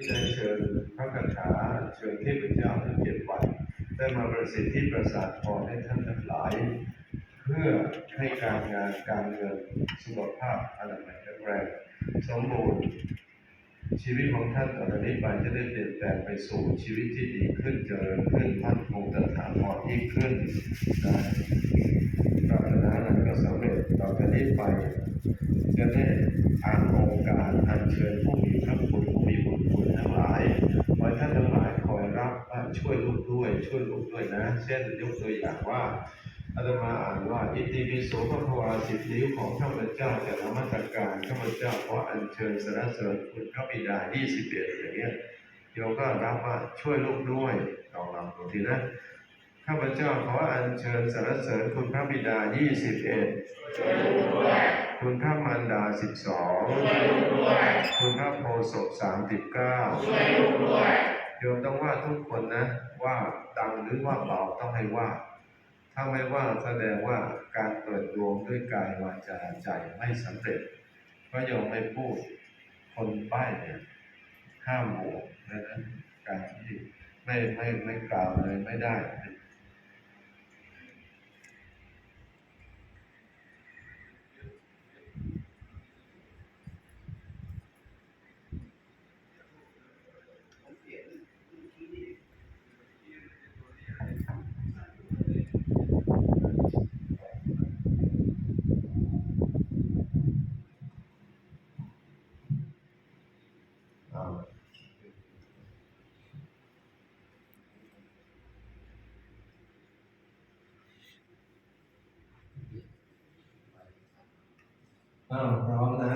ที่ได้เชิญพระคาถาเชิญเทพเจ้าทั้งเจ็ดวันได้มาประสิทธิประสาทพรให้ท่านทั้งหลาย เพื่อให้การงานการเงินสุขภาพอนามัยแข็งแรงสมบูรณ์ชีวิตของท่านต่อจากนี้ไปจะได้เปลี่ยนแปลงไปสู่ชีวิตที่ดีขึ้นเจริญขึ้นมั่นคงตถาพรยิ่ขึ้นนะปรารถนาอะไรก็สำเร็จต่อจากนี้ไป จะได้อ่านองค์การอัญเชิญผู้มีพระคุณผู้มีบุญ ช่วยลูกด้วย ช่วยลูกด้วยนะ เช่นยกตัวอย่างว่าอาตมาอ่านว่าอิติปิโสพระภวาสิบนิ้วของข้าพเจ้าจะนมัสการข้าพเจ้าขออัญเชิญสรรเสริญคุณพระบิดา21อย่างเงี้ยโยมก็รับว่าช่วยลูกด้วยลองลองดูทีนะข้าพเจ้าขออัญเชิญสรรเสริญคุณพระบิดา21คุณพระมารดาสิบสองคุณพระโพศพสามสิบเก้า โยมต้องว่าทุกคนนะ ว่าดังหรือว่าเบาต้องให้ว่า ถ้าไม่ว่าแสดงว่าการเปิดดวงด้วยกายวาจาใจไม่สำเร็จพระโยมไม่พูดคนป้ายเนี่ยห้ามโหวตดังนั้นการที่ไม่ไม่ไม่กล่าวเลยไม่ได้อ่า อ้าวพร้อมนะ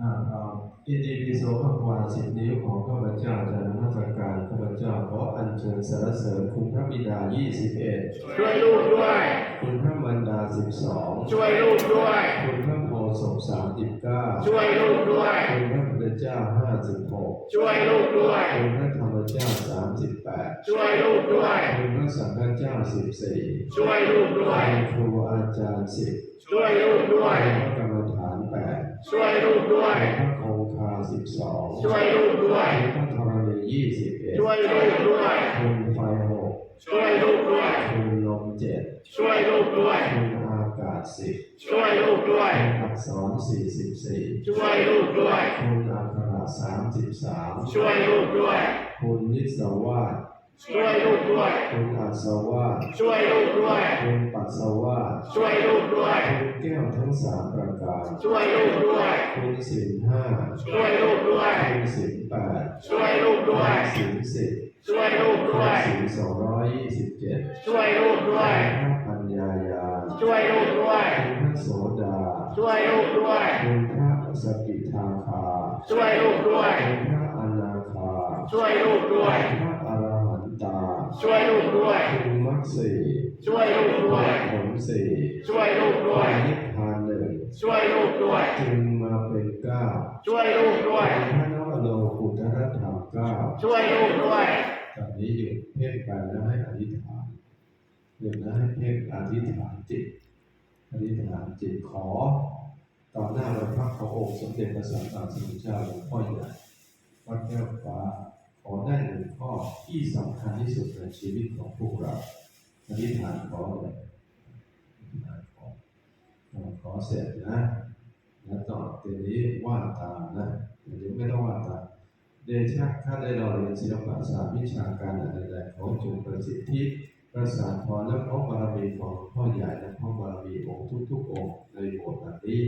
อ่าเอาอิติปิโสภควาสิบนิ้วของข้าพเจ้าจะนมัสการข้าพเจ้าขออัญเชิญสรรเสริญคุณพระบิดา 21 ช่วยลูกด้วย คุณพระมารดา 12 ช่วยลูกด้วย คุณพระโพศพ39 ช่วยลูกด้วย คุณพระพุทธเจ้า 56 ช่วยลูกด้วย คุณพระธรรมเจ้า 38 ช่วยลูกด้วย คุณพระสังฆเจ้า 14 ช่วยลูกด้วยคุณครูอาจารย์ 10 ช่วยลูกด้วคุยณพระกรรมฐาน 8 ช่วยลูกด้วยคุณพระ คงคา12ช่วยลูกด้วยคุณพระธรณี21ช่วยลูกด้วยคุณไฟหกช่วยลูกด้วยคุณลมเจ็ดช่วยลูกด้วยคุณอากาศสิบช่วยลูกด้วยคุณอักษรสี่สิบสี่ช่วยลูกด้วยคุณอักขระสามสิบสามช่วยลูกด้วยคุณนิสวาส ช่วยลูกด้วยคุณอัศวาสช่วยลูกด้วยคุณปัสสาวาสช่วยลูกด้วยคุณแก้วทั้งสามประการช่วยลูกด้วยคุณสินห้าช่วยลูกด้วยคุณสินแปดช่วยลูกด้วยสินสิบช่วยลูกคุด้ณวยสินสองร้อยยี่สิบเจ็ดช่วยลูกด้วยพระปัญญายาณช่วยลูกด้วยคุณพระโสดา ช่วยลูกด้วยคุณพระสกิทาคาช่วยลูกด้วยคุณพระอนาคาช่วยลูกด้วยพระ สี่ช่วยลูกด้วยผลสี่ช่วยลูกด้วยนิพพานหนึ่งช่วยลูกด้วยจึงมาเป็นเก้าช่วยลูกด้วยพระนวโลกุตรธรรมเก้าช่วยลูกด้วยตอนนี้หยุดเพ่งไปแล้วให้อธิษฐานหยุดแล้วให้เพ่งอธิษฐานจิตอธิษฐานจิตขอต่อหน้าพระพักตร์ขององค์สมเด็จพระสัมมาสัมพุทธเจ้าหลวงพ่อใหญ่วัดแก้วฟ้าขอได้หนึ่งข้อที่สำคัญที่สุดในชีวิตของพวกเรา อธิษฐานขอเลยอธิษฐานขอขอเสร็จนะ แล้วต่อทีนี้ว่าตามนะเดี๋ยวไม่ต้องว่าตามเดชะข้าได้เราเรียนศิลปศาสตร์วิชาการอะไรใดๆขอจงประสิทธิประสานพรและพระบารมีของพ่อใหญ่และพระบารมีองค์ทุกๆองค์ในโบสถ์นี้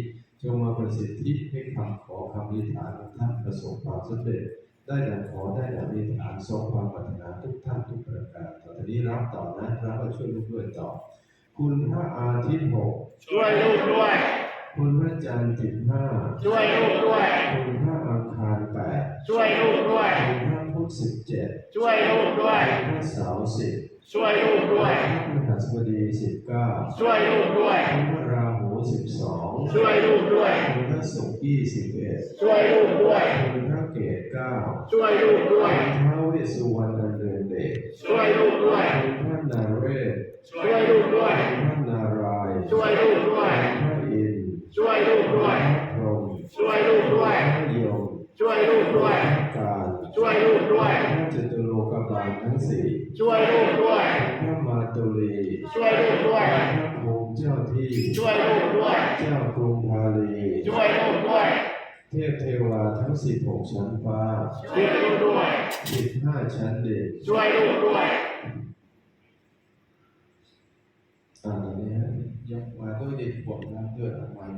จงมาประสิทธิให้คำขอคำอธิฐานของท่านประสบความสำเร็จ ได้ดังขอได้ดังอธิษฐานสมความปรารถนาทุกท่านทุกประการต่อจากนี้รับต่อนะรับมาช่วยลูกด้วยต่อ คุณพระอาทิตย์หกช่วยลูกด้วย คุณพระจันทร์สิบห้าช่วยลูกด้วย คุณพระอังคารแปดช่วยลูกด้วย คุณพระพุธสิบเจ็ดช่วยลูกด้วยพระเสาร์สิบช่วยลูกด้วยพระพฤหัสบดีสิบเก้าช่วยลูกด้วยพระราหูสิบสองช่วยลูกด้วยคุณพระศุกร์ยี่สิบเอ็ดช่วยลูกด้วยคุณพระ ก้าช่วยลูกด้วยท้าวิสุวรรณเดินเดช่วยลูกด้วยพระนาเรศช่วยลูกด้วยพระนารายช่วยลูกด้วยพระอินทร์ช่วยลูกด้วยพรหมช่วยลูกด้วยพระยมช่วยลูกด้วยการช่วยลูกด้วยพระจตุโลกบาลทั้งสี่ช่วยลูกด้วยพระมาตุลีช่วยลูกด้วยพระภูมิเจ้าที่ช่วยลูกด้วยเจ้ากรุงธานีช่วยลูก เทพเทวาทั้งสิบหกชั้นฟ้า ช่วยลูกด้วยสิบห้าชั้นเด็กช่วยลูกด้วยอ่าเนี่ยยกมาด้วยเด็กบทนะเกิดออกมา